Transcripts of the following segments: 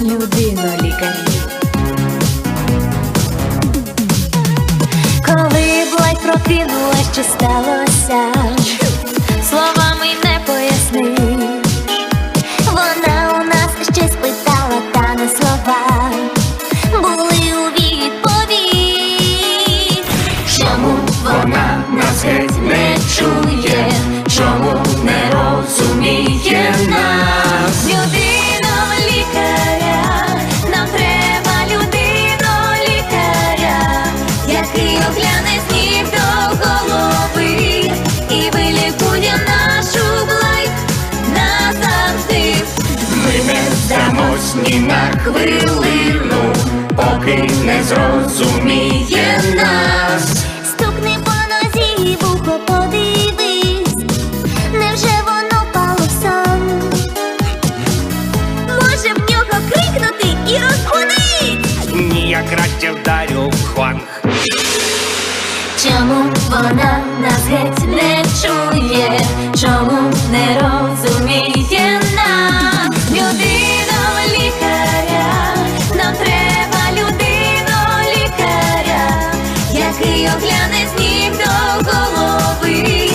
людино лікарі. Коли блай прокинула, що сталося, словами не поясниш. Вона у нас щось питала, та не слова були у відповідь. Чому вона нас не чує? Який огляне з ніг до голови і вилікує нашу блайт назавжди. Ми не здамось ні на хвилину, поки не зрозуміє нас. Стукни по нозі і вухо подивись, невже воно впало в сон? Може в нього крикнути і розбудить? Ні, я краще вдарю вона нас геть не чує? Чому не розуміє нас? Людино лікаря, нам треба людино лікаря, який огляне з ніг до голови.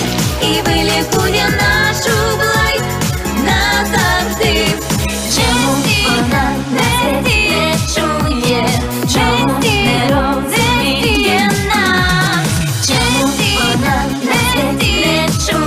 Mentira. Mentira.